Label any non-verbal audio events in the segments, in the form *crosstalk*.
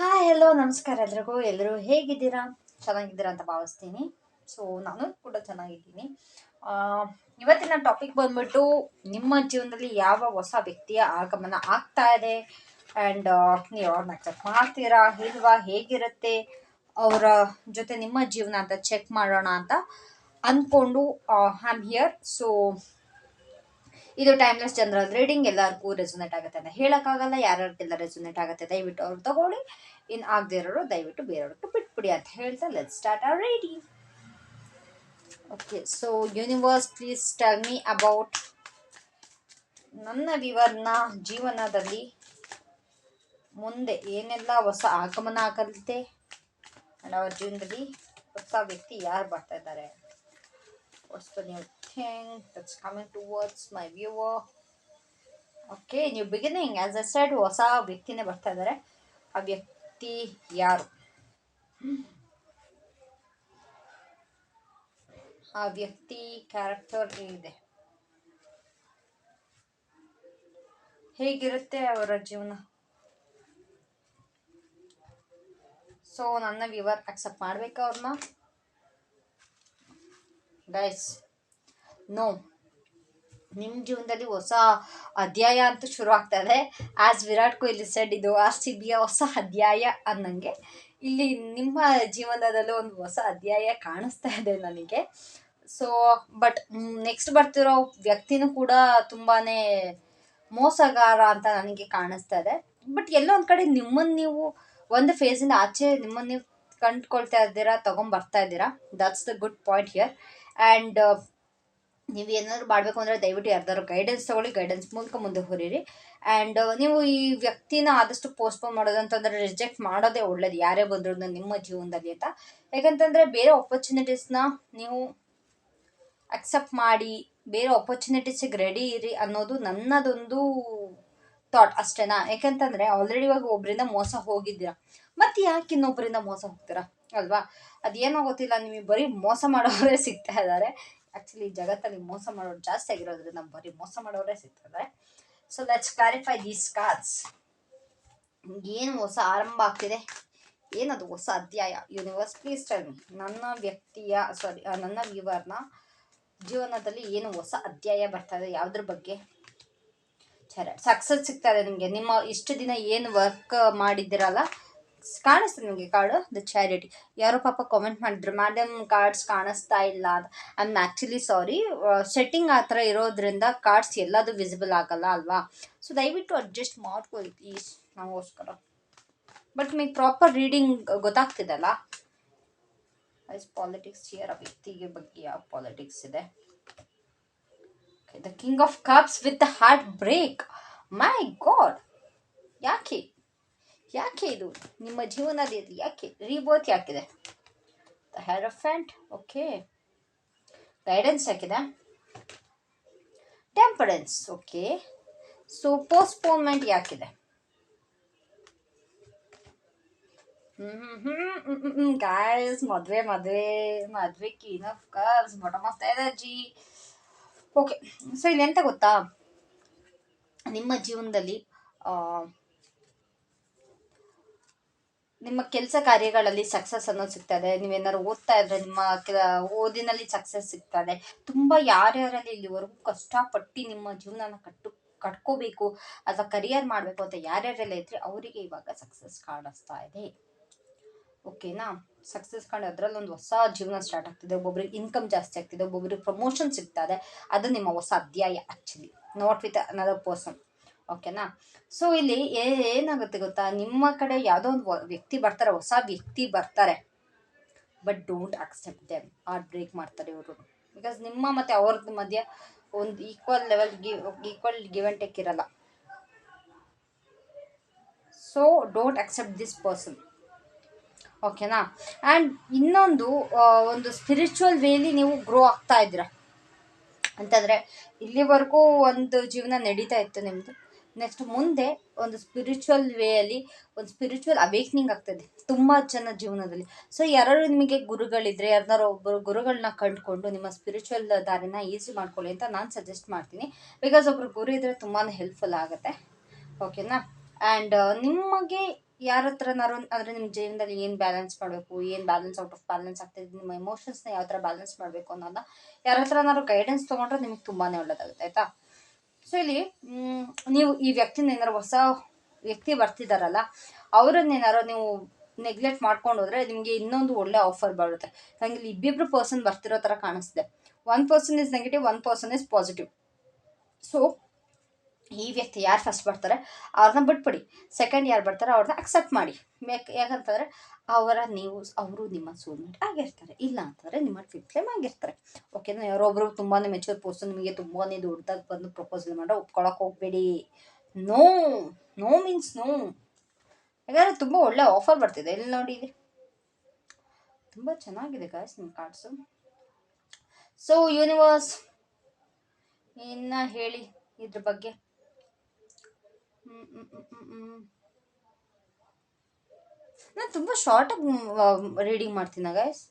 Hi hello ನಮಸ್ಕಾರ ಎಲ್ರಿಗೂ. ಎಲ್ಲರೂ ಹೇಗಿದ್ದೀರಾ? ಚೆನ್ನಾಗಿದ್ದೀರಾ ಅಂತ ಭಾವಿಸ್ತೀನಿ. ಸೊ ನಾನು ಕೂಡ ಚೆನ್ನಾಗಿದ್ದೀನಿ. ಇವತ್ತಿನ ಟಾಪಿಕ್ ಬಂದ್ಬಿಟ್ಟು ನಿಮ್ಮ ಜೀವನದಲ್ಲಿ ಯಾವ ಹೊಸ ವ್ಯಕ್ತಿಯ ಆಗಮನ ಆಗ್ತಾ ಇದೆ? ಆ್ಯಂಡ್ ನೀವು ಅವ್ರನ್ನ ಚೆಕ್ ಮಾಡ್ತೀರಾ? ಇಲ್ವಾ? ಹೇಗಿರುತ್ತೆ? ಅವರ ಜೊತೆ ನಿಮ್ಮ ಜೀವನ ಅಂತ ಚೆಕ್ ಮಾಡೋಣ ಅಂತ ಅಂದ್ಕೊಂಡು ಐ ಆಮ್ ಹಿಯರ್ ಸೊ ಇದು ಟೈಮ್ಲೆಸ್ ಜನರಲ್ ರೀಡಿಂಗ್ ಎಲ್ಲರಿಗೂ ರೆಸೊನೇಟ್ ಆಗುತ್ತೆ ಅಂತ ಹೇಳೋಕ್ಕಾಗಲ್ಲ, ಯಾರ್ಯಾರಿಗೆಲ್ಲ ರೆಸೊನೇಟ್ ಆಗುತ್ತೆ ದಯವಿಟ್ಟು ಅವ್ರು ತಗೊಳ್ಳಿ. ಇನ್ನು ಆಗದೇ ಇರೋರು ದಯವಿಟ್ಟು ಬೇರೆಯವ್ರಿಗೆ ಬಿಟ್ಬಿಡಿ ಅಂತ ಹೇಳ್ತಾ let start our reading okay so universe please tell me about ನನ್ನ ವಿವರ್ನ ಜೀವನದಲ್ಲಿ ಮುಂದೆ ಏನೆಲ್ಲ ಹೊಸ ಆಗಮನ ಆಗಲಿದೆ? ಅವ್ರ ಜೀವನದಲ್ಲಿ ಹೊಸ ವ್ಯಕ್ತಿ ಯಾರು ಬರ್ತಾ ಇದ್ದಾರೆ? What's the thing that's coming towards my viewer? Okay ನೀವು ಬಿಗಿನಿಂಗ್ ಆಸ್ ಎ ಸೈಡ್ ಹೊಸ ವ್ಯಕ್ತಿನೇ ಬರ್ತಾ ಇದ್ದಾರೆ ಆ ವ್ಯಕ್ತಿ ಯಾರು? ಆ ವ್ಯಕ್ತಿ ಕ್ಯಾರೆಕ್ಟರ್ ಇದೆ. ಹೇಗಿರುತ್ತೆ ಅವರ ಜೀವನ? ಸೊ ನನ್ನ ವಿವರ್ ಅಕ್ಸೆಪ್ಟ್ ಮಾಡಬೇಕು ಅವ್ರನ್ನ? ಗೈಸ್ ನೋ ನಿಮ್ಮ ಜೀವನದಲ್ಲಿ ಹೊಸ ಅಧ್ಯಾಯ ಅಂತೂ ಶುರು ಆಗ್ತಾ ಇದೆ ಆಸ್ ವಿರಾಟ್ ಕೊಹ್ಲಿ ಸೆಡ್ ಇದು ಆರ್ ಸಿ ಬಿಯ ಹೊಸ ಅಧ್ಯಾಯ ಅನ್ನಂಗೆ. ಇಲ್ಲಿ ನಿಮ್ಮ ಜೀವನದಲ್ಲೂ ಒಂದು ಹೊಸ ಅಧ್ಯಾಯ ಕಾಣಿಸ್ತಾ ಇದೆ ನನಗೆ. ಸೊ ಬಟ್ ನೆಕ್ಸ್ಟ್ ಬರ್ತಿರೋ ವ್ಯಕ್ತಿನೂ ಕೂಡ ತುಂಬಾ ಮೋಸಗಾರ ಅಂತ ನನಗೆ ಕಾಣಿಸ್ತಾ ಇದೆ. ಬಟ್ ಎಲ್ಲೋ ಒಂದು ಕಡೆ ನಿಮ್ಮನ್ನು ನೀವು ಒಂದು ಫೇಸಿಂದ ಆಚೆ ನಿಮ್ಮನ್ನು ನೀವು ಕಂಡುಕೊಳ್ತಾ ಇದ್ದೀರಾ ತೊಗೊಂಬರ್ತಾ ಇದ್ದೀರಾ? That's the good point here and ನೀವು ಏನಾದರೂ ಮಾಡಬೇಕು ಅಂದರೆ ದಯವಿಟ್ಟು ಯಾರ್ದಾರು ಗೈಡೆನ್ಸ್ ತೊಗೊಳ್ಳಿ ಗೈಡೆನ್ಸ್ ಮೂಲಕ ಮುಂದೆ ಹೊರೀರಿ ಆ್ಯಂಡ್ ನೀವು ಈ ವ್ಯಕ್ತಿನ ಆದಷ್ಟು ಪೋಸ್ಟ್ಪೋನ್ ಮಾಡೋದು ಅಂತಂದರೆ ರಿಜೆಕ್ಟ್ ಮಾಡೋದೇ ಒಳ್ಳೇದು, ಯಾರೇ ಬಂದ್ರು ನಿಮ್ಮ ಜೀವನದಲ್ಲಿ ಅಂತ. ಯಾಕಂತಂದರೆ ಬೇರೆ ಆಪರ್ಚುನಿಟೀಸ್ನ ನೀವು ಅಕ್ಸೆಪ್ಟ್ ಮಾಡಿ, ಬೇರೆ ಆಪರ್ಚುನಿಟೀಸಿಗೆ ರೆಡಿ ಇರಿ ಅನ್ನೋದು ನನ್ನದೊಂದು ಥಾಟ್ ಅಷ್ಟೇನಾ? ಯಾಕಂತಂದರೆ ಆಲ್ರೆಡಿ ಇವಾಗ ಒಬ್ಬರಿಂದ ಮೋಸ ಹೋಗಿದ್ದೀರಾ? ಮತ್ತೆ ಯಾಕೆ ಇನ್ನೊಬ್ಬರಿಂದ ಮೋಸ ಹೋಗ್ತೀರಾ? ಅಲ್ವಾ? ಅದೇನೋ ಗೊತ್ತಿಲ್ಲ, ನಿಮಗೆ ಬರೀ ಮೋಸ ಮಾಡೋರೇ ಸಿಗ್ತಾ ಇದ್ದಾರೆ. ಆ್ಯಕ್ಚುಲಿ ಜಗತ್ತಲ್ಲಿ ಮೋಸ ಮಾಡೋರು ಜಾಸ್ತಿ ಆಗಿರೋದ್ರಿಂದ ಬರೀ ಮೋಸ ಮಾಡೋರೇ ಸಿಗ್ತದೆ so let's clarify these cards ಏನು ಹೊಸ ಆರಂಭ ಆಗ್ತಿದೆ? ಏನದು ಹೊಸ ಅಧ್ಯಾಯ? ಯೂನಿವರ್ಸ್ ಪ್ಲೀಸ್ ಟೆಲ್ ಮಿ ನನ್ನ ವ್ಯಕ್ತಿಯ ಸಾರಿ ನನ್ನ ವಿವರ್ನ ಜೀವನದಲ್ಲಿ ಏನು ಹೊಸ ಅಧ್ಯಾಯ ಬರ್ತಾ ಇದೆ? ಯಾವುದ್ರ ಬಗ್ಗೆ? ಸರಿ ಸಕ್ಸಸ್ ಸಿಗ್ತಾ ನಿಮಗೆ. ನಿಮ್ಮ ಇಷ್ಟು ದಿನ ಏನು ವರ್ಕ್ ಮಾಡಿದ್ದೀರಲ್ಲ ಕಾಣಿಸ್ತು ನಿಮಗೆ ಕಾರ್ಡು ದ ಚಾರಿಟಿ ಯಾರೋ ಪಾಪ ಕಾಮೆಂಟ್ ಮಾಡಿದ್ರು ಮ್ಯಾಡಮ್ ಕಾರ್ಡ್ಸ್ ಕಾಣಿಸ್ತಾ ಇಲ್ಲ I am actually sorry setting ಆ ಥರ ಇರೋದ್ರಿಂದ ಕಾರ್ಡ್ಸ್ ಎಲ್ಲದೂ ವಿಸಿಬಲ್ ಆಗಲ್ಲ ಅಲ್ವಾ? ಸೊ ದಯವಿಟ್ಟು ಅಡ್ಜಸ್ಟ್ ಮಾಡ್ಕೊಳ್ಳಿ ಪ್ಲೀಸ್ ನಮಗೋಸ್ಕರ ಬಟ್ ನಿಮಗೆ ಪ್ರಾಪರ್ ರೀಡಿಂಗ್ ಗೊತ್ತಾಗ್ತಿದಲ್ಲ? ಐಸ್ ಪಾಲಿಟಿಕ್ಸ್ ಯಾರ ವ್ಯಕ್ತಿಗೆ ಬಗ್ಗೆ ಯಾವ ಪಾಲಿಟಿಕ್ಸ್ ಇದೆ? The king of cups with heartbreak my god ಯಾಕೆ? ಯಾಕೆ ಇದು? ನಿಮ್ಮ ಜೀವನದ ಯಾಕೆ? ರೀಬೋತ್ ಯಾಕಿದೆ? ದ ಹೆರಫೆಂಟ್ ಓಕೆ ಗೈಡೆನ್ಸ್ ಯಾಕಿದೆ? ಟೆಂಪರೆನ್ಸ್ ಓಕೆ ಸೊ ಪೋಸ್ಟ್ಪೋನ್ಮೆಂಟ್ ಯಾಕಿದೆ? ಗಾಯ್ಸ್ ಮದುವೆ ಮದುವೆ. ಮದುವೆ ಕೀನ್ ಆಫ್ ಮೊಟ ಇದೆ ಎನರ್ಜಿ ಓಕೆ ಸೊ ಇಲ್ಲಿ ಎಂತ ಗೊತ್ತಾ? ನಿಮ್ಮ ಜೀವನದಲ್ಲಿ ನಿಮ್ಮ ಕೆಲಸ ಕಾರ್ಯಗಳಲ್ಲಿ ಸಕ್ಸಸ್ ಅನ್ನೋದು ಸಿಗ್ತದೆ. ನೀವೇನಾದ್ರು ಓದ್ತಾ ಇದ್ರೆ ನಿಮ್ಮ ಓದಿನಲ್ಲಿ ಸಕ್ಸಸ್ ಸಿಗ್ತದೆ. ತುಂಬ ಯಾರ್ಯಾರಲ್ಲಿ ಇಲ್ಲಿವರೆಗೂ ಕಷ್ಟಪಟ್ಟು ನಿಮ್ಮ ಜೀವನನ ಕಟ್ಟು, ಕಟ್ಕೋಬೇಕು, ಅಥವಾ ಕರಿಯರ್ ಮಾಡಬೇಕು ಅಂತ ಯಾರ್ಯಾರೆಲ್ಲ ಇದ್ರೆ ಅವರಿಗೆ ಇವಾಗ ಸಕ್ಸಸ್ ಕಾಣಿಸ್ತಾ ಇದೆ. ಓಕೆನಾ ಸಕ್ಸಸ್ ಕಂಡು ಅದರಲ್ಲೊಂದು ಹೊಸ ಜೀವನ ಸ್ಟಾರ್ಟ್ ಆಗ್ತಿದೆ. ಒಬ್ಬೊಬ್ರಿಗೆ ಇನ್ಕಮ್ ಜಾಸ್ತಿ ಆಗ್ತಿದೆ. ಒಬ್ಬೊಬ್ರಿಗೆ ಪ್ರಮೋಷನ್ ಸಿಗ್ತದೆ ಅದು ನಿಮ್ಮ ಹೊಸ ಅಧ್ಯಾಯ actually not with another person ಓಕೆನಾ? ಸೊ ಇಲ್ಲಿ ಏನಾಗುತ್ತೆ ಗೊತ್ತಾ? ನಿಮ್ಮ ಕಡೆ ಯಾವುದೋ ಒಂದು ವ್ಯಕ್ತಿ ಬರ್ತಾರೆ, ಹೊಸ ವ್ಯಕ್ತಿ ಬರ್ತಾರೆ. But don't accept them or break ಮಾಡ್ತಾರೆ ಇವರು. ಬಿಕಾಸ್ ನಿಮ್ಮ ಮತ್ತು ಅವ್ರದ್ದು ಮಧ್ಯೆ ಒಂದು equal level give equal give and take ಇರಲ್ಲ. So don't accept this person ಓಕೆನಾ? ಆ್ಯಂಡ್ ಇನ್ನೊಂದು ಒಂದು ಸ್ಪಿರಿಚುವಲ್ ವೇಲಿ ನೀವು ಗ್ರೋ ಆಗ್ತಾ ಇದ್ದೀರಾ. ಅಂತಂದರೆ, ಇಲ್ಲಿವರೆಗೂ ಒಂದು ಜೀವನ ನಡೀತಾ ಇತ್ತು ನಿಮ್ಮದು ನೆಕ್ಸ್ಟ್ ಮುಂದೆ ಒಂದು ಸ್ಪಿರಿಚುವಲ್ ವೇಯಲ್ಲಿ ಒಂದು ಸ್ಪಿರಿಚುವಲ್ ಅವೇಕ್ನಿಂಗ್ ಆಗ್ತದೆ. ತುಂಬ ಜನ ಜೀವನದಲ್ಲಿ. ಸೊ ಯಾರು ನಿಮಗೆ ಗುರುಗಳಿದ್ರೆ, ಯಾರನ್ನಾರು ಒಬ್ಬರು ಗುರುಗಳನ್ನ ಕಂಡುಕೊಂಡು ನಿಮ್ಮ ಸ್ಪಿರಿಚುವಲ್ ದಾರಿನ ಈಸಿ ಮಾಡ್ಕೊಳ್ಳಿ ಅಂತ ನಾನು ಸಜೆಸ್ಟ್ ಮಾಡ್ತೀನಿ. ಬಿಕಾಸ್ ಒಬ್ರು ಗುರು ಇದ್ದರೆ ತುಂಬಾ ಹೆಲ್ಪ್ಫುಲ್ ಆಗುತ್ತೆ. ಓಕೆನಾ ಆ್ಯಂಡ್ ನಿಮಗೆ ಯಾರ ಹತ್ರನಾರು ಅಂದರೆ ನಿಮ್ಮ ಜೀವನದಲ್ಲಿ ಏನು ಬ್ಯಾಲೆನ್ಸ್ ಮಾಡಬೇಕು, ಏನು ಬ್ಯಾಲೆನ್ಸ್ ಔಟ್ ಆಫ್ ಬ್ಯಾಲೆನ್ಸ್ ಆಗ್ತಿದೆ ನಿಮ್ಮ ಎಮೋಷನ್ಸ್ನ ಯಾವ ಥರ ಬ್ಯಾಲೆನ್ಸ್ ಮಾಡಬೇಕು ಅನ್ನೋದನ್ನ ಯಾರ ಹತ್ರನಾರು ಗೈಡೆನ್ಸ್ ತೊಗೊಂಡ್ರೆ ನಿಮಗೆ ತುಂಬಾ ಒಳ್ಳೇದಾಗುತ್ತೆ, ಆಯಿತಾ? ಸೊ ನೀವು ಈ ವ್ಯಕ್ತಿನ ಏನಾರು ಹೊಸ ವ್ಯಕ್ತಿ ಬರ್ತಿದಾರಲ್ಲ ಅವ್ರನ್ನೇನಾರು ನೀವು ನೆಗ್ಲೆಕ್ಟ್ ಮಾಡ್ಕೊಂಡು ಹೋದ್ರೆ ನಿಮಗೆ ಇನ್ನೊಂದು ಒಳ್ಳೆ ಆಫರ್ ಬರುತ್ತೆ. ನಂಗೆ ಇಲ್ಲಿ ಇಬ್ಬಿಬ್ರು ಪರ್ಸನ್ ಬರ್ತಿರೋ ಥರ ಕಾಣಿಸ್ತಿದೆ. One person is negative one person is positive so ಈ ವ್ಯಕ್ತಿ ಯಾರು ಫಸ್ಟ್ ಬರ್ತಾರೆ, ಅವ್ರನ್ನ ಬಿಟ್ಬಿಡಿ. ಸೆಕೆಂಡ್ ಯಾರು ಬರ್ತಾರೆ, ಅವ್ರನ್ನ ಅಕ್ಸೆಪ್ಟ್ ಮಾಡಿ. ಯಾಕೆ ಯಾಕಂತಂದರೆ ಅವರ ನೀವು ಅವರು ನಿಮ್ಮ ಸೋಲ್ಮೇಟ್ ಆಗಿರ್ತಾರೆ. ಇಲ್ಲ ಅಂತಂದರೆ ನಿಮ್ಮ ಫಿಫ್ತ್ ಫ್ಲೇಮ್ ಆಗಿರ್ತಾರೆ. ಓಕೆನಾ ಯಾರೊಬ್ಬರು ತುಂಬಾ ಮೆಚೂರ್ ಪರ್ಸನ್ ನಿಮಗೆ ತುಂಬಾ ದೊಡ್ಡದಾಗಿ ಬಂದು ಪ್ರಪೋಸಲ್ ಮಾಡೋ ಒಪ್ಕೊಳಕ್ಕೆ ಹೋಗ್ಬೇಡಿ. ನೋ ನೋ ಮೀನ್ಸ್ ನೋ ಯಾಕಂದರೆ ತುಂಬ ಒಳ್ಳೆ ಆಫರ್ ಬರ್ತಿದೆ. ಇಲ್ಲಿ ನೋಡಿ ಇಲ್ಲಿ? ತುಂಬ ಚೆನ್ನಾಗಿದೆ ಗಾಯ್ಸ್ ನಿಮ್ಮ ಕಾರ್ಡ್ಸು ಸೊ ಯೂನಿವರ್ಸ್ ಇನ್ನು ಹೇಳಿ ಇದ್ರ ಬಗ್ಗೆ. ಹ್ಞೂ ಹ್ಞೂ ಹ್ಞೂ ಹ್ಮ್. ನಾನು ತುಂಬ ಶಾರ್ಟಾಗಿ ರೀಡಿಂಗ್ ಮಾಡ್ತೀನಿ ಗೈಸ್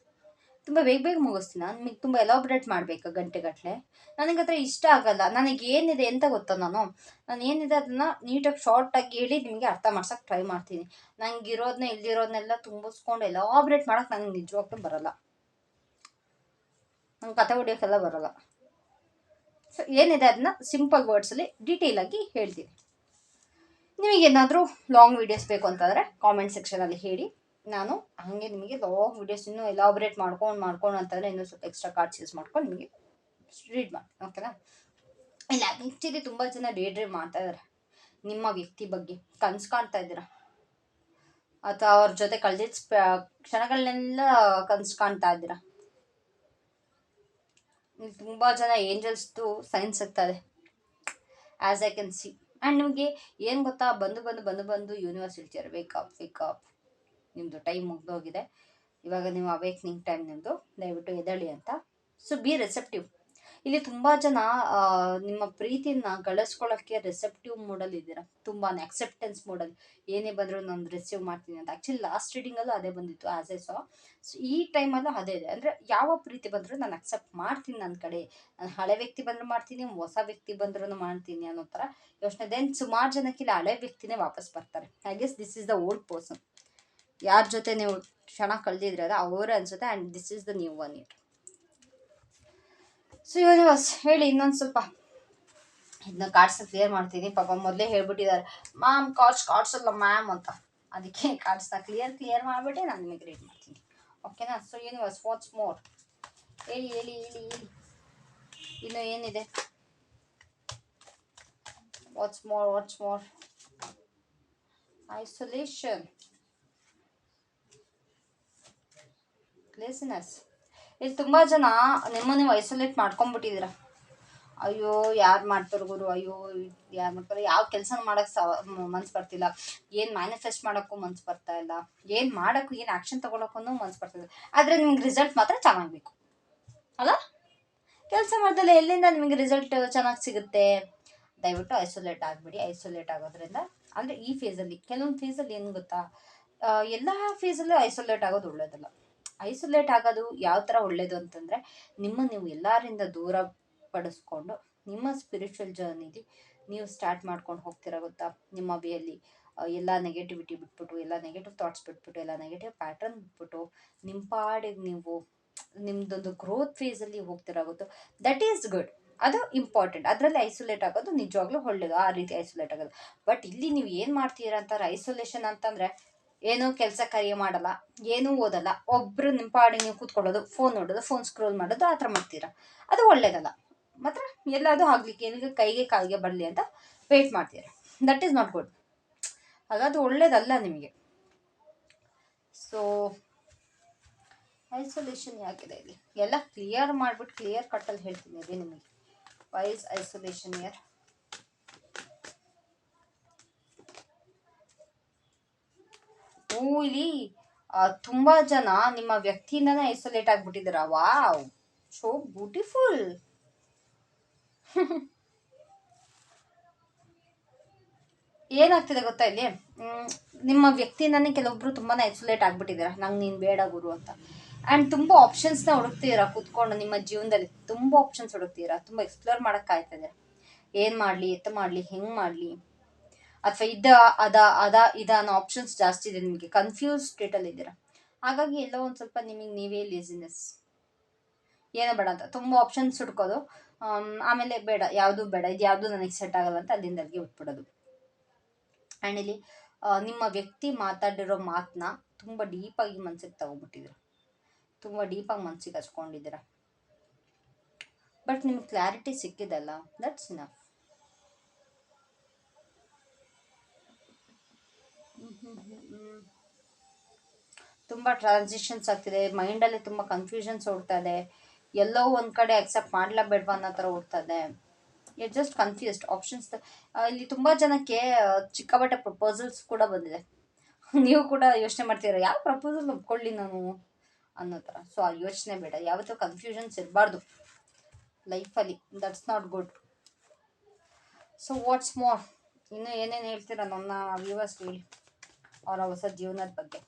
ತುಂಬ ಬೇಗ ಬೇಗ ಮುಗಿಸ್ತೀನಿ. ನಾನು ನಿಮಗೆ ತುಂಬ ಎಲಾಬ್ರೇಟ್ ಮಾಡಬೇಕು ಗಂಟೆಗಟ್ಟಲೆ ನನಗೆ ಹತ್ರ ಇಷ್ಟ ಆಗಲ್ಲ. ನನಗೆ ಏನಿದೆ ಅಂತ ಗೊತ್ತಾ ನಾನು? ನಾನು ಏನಿದೆ ಅದನ್ನು ನೀಟಾಗಿ ಶಾರ್ಟಾಗಿ ಹೇಳಿ ನಿಮಗೆ ಅರ್ಥ ಮಾಡ್ಸೋಕೆ ಟ್ರೈ ಮಾಡ್ತೀನಿ. ನನಗೆ ಇರೋದನ್ನ ಇಲ್ದಿರೋದನ್ನೆಲ್ಲ ತುಂಬಿಸ್ಕೊಂಡು ಎಲಾಬ್ರೇಟ್ ಮಾಡೋಕೆ ನನಗೆ ನಿಜವಾಗ್ಲೂ ಬರಲ್ಲ. ನಂಗೆ ಕತೆ ಹೊಡಿಯೋಕ್ಕೆಲ್ಲ ಬರಲ್ಲ. ಸೊ ಏನಿದೆ ಅದನ್ನ ಸಿಂಪಲ್ ವರ್ಡ್ಸಲ್ಲಿ ಡೀಟೇಲಾಗಿ ಹೇಳ್ತೀನಿ. ನಿಮಗೇನಾದರೂ ಲಾಂಗ್ ವೀಡಿಯೋಸ್ ಬೇಕು ಅಂತಂದರೆ ಕಾಮೆಂಟ್ ಸೆಕ್ಷನಲ್ಲಿ ಹೇಳಿ. ನಾನು ಹಾಗೆ ನಿಮಗೆ ಲಾಂಗ್ ವೀಡಿಯೋಸ್ ಇನ್ನೂ ಎಲಾಬ್ರೇಟ್ ಮಾಡ್ಕೊಂಡು ಮಾಡ್ಕೊಂಡು ಅಂತಂದರೆ ಇನ್ನೂ ಸ್ವಲ್ಪ ಎಕ್ಸ್ಟ್ರಾ ಕಾರ್ಡ್ಸ್ ಯೂಸ್ ಮಾಡ್ಕೊಂಡು ನಿಮಗೆ ರೀಡ್ ಮಾಡ್ತೀನಿ ಓಕೆನಾ ಇಲ್ಲ ಆ್ಯಕ್ಚುಲಿ ತುಂಬ ಜನ ಡೇ ಡ್ರೀಮ್ ಮಾಡ್ತಾ ನಿಮ್ಮ ವ್ಯಕ್ತಿ ಬಗ್ಗೆ ಕನ್ಸು ಕಾಣ್ತಾ ಇದ್ದೀರಾ? ಅಥವಾ ಅವ್ರ ಜೊತೆ ಕಳೆದಿದ್ದ ಕ್ಷಣಗಳನ್ನೆಲ್ಲ ಕನ್ಸು ಕಾಣ್ತಾ ಇದ್ದೀರಾ? ತುಂಬ ಜನ ಏಂಜಲ್ಸ್ದು ಸೈನ್ಸ್ ಸಿಗ್ತದೆ as I can see and ನಿಮಗೆ ಏನು ಗೊತ್ತಾ? ಬಂದು ಬಂದು ಬಂದು ಬಂದು ಯೂನಿವರ್ಸ್ ಹೇಳ್ತಿದ್ದಾರೆ ವೇಕಪ್ ವೇಕಪ್ ನಿಮ್ಮದು ಟೈಮ್ ಮುಗ್ದೋಗಿದೆ. ಇವಾಗ ನೀವು ಅವೇಕ್ನಿಂಗ್ ಟೈಮ್ ನಿಮ್ಮದು ದಯವಿಟ್ಟು ಎದಳಿ ಅಂತ. ಸೊ ಬಿ ರಿಸೆಪ್ಟಿವ್ ಇಲ್ಲಿ ತುಂಬ ಜನ ನಿಮ್ಮ ಪ್ರೀತಿನ ಗಳಿಸ್ಕೊಳ್ಳೋಕ್ಕೆ ರಿಸೆಪ್ಟಿವ್ ಮೂಡಲ್ಲಿ ಇದ್ದೀರಾ? ತುಂಬಾ ಅಕ್ಸೆಪ್ಟೆನ್ಸ್ ಮೂಡಲ್ಲಿ ಏನೇ ಬಂದರೂ ನಾನು ರಿಸೀವ್ ಮಾಡ್ತೀನಿ ಅಂತ. ಆ್ಯಕ್ಚುಲಿ ಲಾಸ್ಟ್ ರೀಡಿಂಗಲ್ಲೂ ಅದೇ ಬಂದಿತ್ತು ಆ್ಯಸ್ ಎ ಸೊ ಸೊ ಈ ಟೈಮಲ್ಲೂ ಅದೇ ಇದೆ. ಅಂದರೆ ಯಾವ ಪ್ರೀತಿ ಬಂದರೂ ನಾನು ಅಕ್ಸೆಪ್ಟ್ ಮಾಡ್ತೀನಿ ನನ್ನ ಕಡೆ. ನಾನು ಹಳೆ ವ್ಯಕ್ತಿ ಬಂದರೂ ಮಾಡ್ತೀನಿ, ಹೊಸ ವ್ಯಕ್ತಿ ಬಂದ್ರೂ ಮಾಡ್ತೀನಿ ಅನ್ನೋ ಥರ ಯೋಚನೆ. ದೆನ್ ಸುಮಾರು ಜನಕ್ಕೆ ಇಲ್ಲಿ ಹಳೆ ವ್ಯಕ್ತಿನೇ ವಾಪಸ್ ಬರ್ತಾರೆ. I guess this is the old person ಯಾರ ಜೊತೆ ನೀವು ಕ್ಷಣ ಕಳೆದಿದ್ರೆ ಅದು ಅವರೇ ಅನ್ಸುತ್ತೆ. And this is the new one year so universe ಹೇಳಿ ಇನ್ನೊಂದು ಸ್ವಲ್ಪ ಇದನ್ನ ಕಾರ್ಡ್ಸ್ ಕ್ಲಿಯರ್ ಮಾಡ್ತೀನಿ. ಪಾಪ ಮೊದಲೇ ಹೇಳ್ಬಿಟ್ಟಿದ್ದಾರೆ ಮ್ಯಾಮ್ ಕಾರ್ಡ್ಸ್ ಕಾರ್ಡ್ಸ್ ಅಲ್ಲ ಮ್ಯಾಮ್ ಅಂತ. ಅದಕ್ಕೆ ಕಾರ್ಡ್ಸ್ನ ಕ್ಲಿಯರ್ ಕ್ಲಿಯರ್ ಮಾಡಿಬಿಟ್ಟೆ ನಾನು ನಿಮಗೆ ರೀಡ್ ಮಾಡ್ತೀನಿ. ಓಕೆನಾ ಸೊ ಯೂನಿವರ್ಸ್ ವಾಟ್ಸ್ ಮೋರ್ ಹೇಳಿ ಹೇಳಿ ಹೇಳಿ ಹೇಳಿ. ಇನ್ನು ಏನಿದೆ? What's more what's more isolation laziness ಇಲ್ಲಿ ತುಂಬ ಜನ ನಿಮ್ಮನ್ನ ಐಸೋಲೇಟ್ ಮಾಡ್ಕೊಂಬಿಟ್ಟಿದ್ದೀರ ಅಯ್ಯೋ, ಯಾರು ಮಾಡ್ತಾರೆ ಗುರು? ಅಯ್ಯೋ, ಯಾರು ಮಾಡ್ತಾರೆ? ಯಾವ ಕೆಲಸ ಮಾಡಕ್ಕೆ ಸವ ಮನ್ಸು ಬರ್ತಿಲ್ಲ. ಏನು ಮ್ಯಾನಿಫೆಸ್ಟ್ ಮಾಡೋಕ್ಕೂ ಮನ್ಸು ಬರ್ತಾ ಇಲ್ಲ. ಏನು ಮಾಡೋಕ್ಕೂ, ಏನು ಆ್ಯಕ್ಷನ್ ತೊಗೊಳಕ್ಕೂ ಮನ್ಸು ಬರ್ತಿಲ್ಲ ಆದರೆ ನಿಮ್ಗೆ ರಿಸಲ್ಟ್ ಮಾತ್ರ ಚೆನ್ನಾಗಬೇಕು. ಅಲ್ಲ? ಕೆಲಸ ಮಾಡ್ದಲ್ಲ ಎಲ್ಲಿಂದ ನಿಮಗೆ ರಿಸಲ್ಟ್ ಚೆನ್ನಾಗಿ ಸಿಗುತ್ತೆ? ದಯವಿಟ್ಟು ಐಸೋಲೇಟ್ ಆಗಬೇಡಿ. ಐಸೋಲೇಟ್ ಆಗೋದ್ರಿಂದ, ಅಂದರೆ ಈ ಫೇಸಲ್ಲಿ ಕೆಲವೊಂದು ಫೇಸಲ್ಲಿ ಏನು ಗೊತ್ತಾ? ಎಲ್ಲ ಫೇಸಲ್ಲೂ ಐಸೋಲೇಟ್ ಆಗೋದು ಒಳ್ಳೇದಲ್ಲ. ಐಸೋಲೇಟ್ ಆಗೋದು ಯಾವ ಥರ ಒಳ್ಳೇದು ಅಂತಂದರೆ, ನಿಮ್ಮ ನೀವು ಎಲ್ಲರಿಂದ ದೂರ ಪಡಿಸ್ಕೊಂಡು, ನಿಮ್ಮ ಸ್ಪಿರಿಚುವಲ್ ಜರ್ನಿಲಿ ನೀವು ಸ್ಟಾರ್ಟ್ ಮಾಡ್ಕೊಂಡು ಹೋಗ್ತೀರಾ ಗೊತ್ತಾ? ನಿಮ್ಮ ವೇಯಲ್ಲಿ ಎಲ್ಲ ನೆಗೆಟಿವಿಟಿ ಬಿಟ್ಬಿಟ್ಟು, ಎಲ್ಲ ನೆಗೆಟಿವ್ ಥಾಟ್ಸ್ ಬಿಟ್ಬಿಟ್ಟು, ಎಲ್ಲ ನೆಗೆಟಿವ್ ಪ್ಯಾಟರ್ನ್ ಬಿಟ್ಬಿಟ್ಟು ನಿಮ್ಮ ಪಾಡಿಗೆ ನೀವು ನಿಮ್ಮದೊಂದು ಗ್ರೋತ್ ಫೇಸಲ್ಲಿ ಹೋಗ್ತೀರಾ ಗೊತ್ತು? ದಟ್ ಈಸ್ ಗುಡ್ ಅದು ಇಂಪಾರ್ಟೆಂಟ್ ಅದರಲ್ಲಿ ಐಸೋಲೇಟ್ ಆಗೋದು ನಿಜವಾಗ್ಲೂ ಒಳ್ಳೇದು. ಆ ರೀತಿ ಐಸೋಲೇಟ್ ಆಗೋದು. ಬಟ್ ಇಲ್ಲಿ ನೀವು ಏನು ಮಾಡ್ತೀರಾ ಅಂತಾರೆ ಐಸೋಲೇಷನ್ ಅಂತಂದರೆ ಏನೂ ಕೆಲಸ ಕಾರ್ಯ ಮಾಡಲ್ಲ, ಏನೂ ಓದಲ್ಲ. ಒಬ್ಬರು ನಿಮ್ಮ ಪಾಡಿಗೆ ನೀವು ಕೂತ್ಕೊಳ್ಳೋದು ಫೋನ್ ನೋಡೋದು ಫೋನ್ ಸ್ಕ್ರೋಲ್ ಮಾಡೋದು, ಆ ಥರ ಮಾಡ್ತೀರಾ? ಅದು ಒಳ್ಳೇದಲ್ಲ. ಮಾತ್ರ ಎಲ್ಲದು ಆಗ್ಲಿಕ್ಕೆ ಏನಿಗೆ ಕೈಗೆ ಕಾಲಿಗೆ ಬರಲಿ ಅಂತ ವೇಟ್ ಮಾಡ್ತೀರಾ? ದಟ್ ಈಸ್ ನಾಟ್ ಗುಡ್ ಹಾಗಾದ್ರೆ ಒಳ್ಳೇದಲ್ಲ ನಿಮಗೆ. ಸೊ ಐಸೋಲೇಷನ್ ಯಾಕಿದೆ ಇಲ್ಲಿ? ಎಲ್ಲ ಕ್ಲಿಯರ್ ಮಾಡಿಬಿಟ್ಟು ಕ್ಲಿಯರ್ ಕಟ್ಟಲ್ಲಿ ಹೇಳ್ತೀನಿ ಇದೆ ನಿಮಗೆ. ವೈಸ್ ಐಸೋಲೇಷನ್ ಇಯರ್ ಇಲ್ಲಿ ತುಂಬಾ ಜನ ನಿಮ್ಮ ವ್ಯಕ್ತಿಯಿಂದನೇ ಐಸೋಲೇಟ್ ಆಗ್ಬಿಟ್ಟಿದ್ದೀರಾ? ವಾವ್! ಸೋ ಬ್ಯೂಟಿಫುಲ್ ಏನಾಗ್ತಿದೆ ಗೊತ್ತಾ ಇಲ್ಲಿ? ನಿಮ್ಮ ವ್ಯಕ್ತಿಯಿಂದನೇ ಕೆಲವೊಬ್ರು ತುಂಬಾನೇ ಐಸೋಲೇಟ್ ಆಗ್ಬಿಟ್ಟಿದ್ದೀರಾ? ನಂಗೆ ನೀನು ಬೇಡ ಗುರು ಅಂತ. ಆ್ಯಂಡ್ ತುಂಬ ಆಪ್ಷನ್ಸ್ನ ಹುಡುಕ್ತೀರ ಕೂತ್ಕೊಂಡು ನಿಮ್ಮ ಜೀವನದಲ್ಲಿ? ತುಂಬ ಆಪ್ಷನ್ಸ್ ಹುಡುಕ್ತೀರಾ ತುಂಬ ಎಕ್ಸ್ಪ್ಲೋರ್ ಮಾಡೋಕ್ಕೆ ಆಯ್ತದೆ ಏನು ಮಾಡಲಿ ಎತ್ತ ಮಾಡಲಿ, ಹೆಂಗೆ ಮಾಡಲಿ? ಅಥವಾ ಇದ್ದ ಅದ ಅದ, ಇದ ಅನ್ನೋ ಆಪ್ಷನ್ಸ್ ಜಾಸ್ತಿ ಇದೆ ನಿಮಗೆ. ಕನ್ಫ್ಯೂಸ್ ಸ್ಟೇಟಲ್ಲಿ ಇದ್ದೀರಾ? ಹಾಗಾಗಿ ಎಲ್ಲೋ ಒಂದು ಸ್ವಲ್ಪ ನಿಮಗೆ ನೀವೇ ಲೇಸಿನೆಸ್ ಏನೋ ಬೇಡ ಅಂತ. ತುಂಬ ಆಪ್ಷನ್ಸ್ ಹುಡ್ಕೋದು. ಆಮೇಲೆ ಬೇಡ. ಯಾವುದು ಬೇಡ. ಇದು ಯಾವುದು ನನಗೆ ಸೆಟ್ ಆಗಲ್ಲ ಅಂತ ಅಲ್ಲಿಂದ ಅಲ್ಲಿಗೆ ಬಿಟ್ಬಿಡೋದು ಆ್ಯಂಡ್ ಇಲ್ಲಿ ನಿಮ್ಮ ವ್ಯಕ್ತಿ ಮಾತಾಡಿರೋ ಮಾತನ್ನ ತುಂಬ ಡೀಪಾಗಿ ಮನ್ಸಿಗೆ ತುಂಬಾ ತುಂಬ ಡೀಪಾಗಿ ಮನ್ಸಿಗೆ ಹಚ್ಕೊಂಡಿದ್ದೀರ? ಬಟ್ ನಿಮ್ಗೆ ಕ್ಲಾರಿಟಿ ಸಿಕ್ಕಿದಲ್ಲ? ದಟ್ಸ್ ಇನಫ್ ತುಂಬ ಟ್ರಾನ್ಸಿಷನ್ಸ್ ಆಗ್ತಿದೆ. ಮೈಂಡಲ್ಲಿ ತುಂಬ ಕನ್ಫ್ಯೂಷನ್ಸ್ ಓಡ್ತಾ ಇದೆ. ಎಲ್ಲೋ ಒಂದು ಕಡೆ ಅಕ್ಸೆಪ್ಟ್ ಮಾಡ್ಲಾ ಬೇಡವಾ ಅನ್ನೋ ಥರ ಓಡ್ತಾ ಇದೆ. ಇಟ್ ಜಸ್ಟ್ ಕನ್ಫ್ಯೂಸ್ಡ್ ಆಪ್ಷನ್ಸ್ ಇಲ್ಲಿ ತುಂಬ ಜನಕ್ಕೆ ಚಿಕ್ಕಬಟ್ಟೆ ಪ್ರಪೋಸಲ್ಸ್ ಕೂಡ ಬಂದಿದೆ. ನೀವು ಕೂಡ ಯೋಚನೆ ಮಾಡ್ತೀರಾ ಯಾವ ಪ್ರಪೋಸಲ್ ಒಪ್ಕೊಳ್ಳಿ ನಾನು ಅನ್ನೋ ಥರ. ಸೊ ಆ ಯೋಚನೆ ಬೇಡ. ಯಾವತ್ತೂ ಕನ್ಫ್ಯೂಷನ್ಸ್ ಇರಬಾರ್ದು. ಲೈಫಲ್ಲಿ that's not good so what's more ಇನ್ನೂ ಏನೇನು ಹೇಳ್ತೀರಾ ನನ್ನ ವ್ಯೂವರ್ಸ್ ಹೇಳಿ. ಅವರ ಹೊಸ ಜೀವನದ ಬಗ್ಗೆ.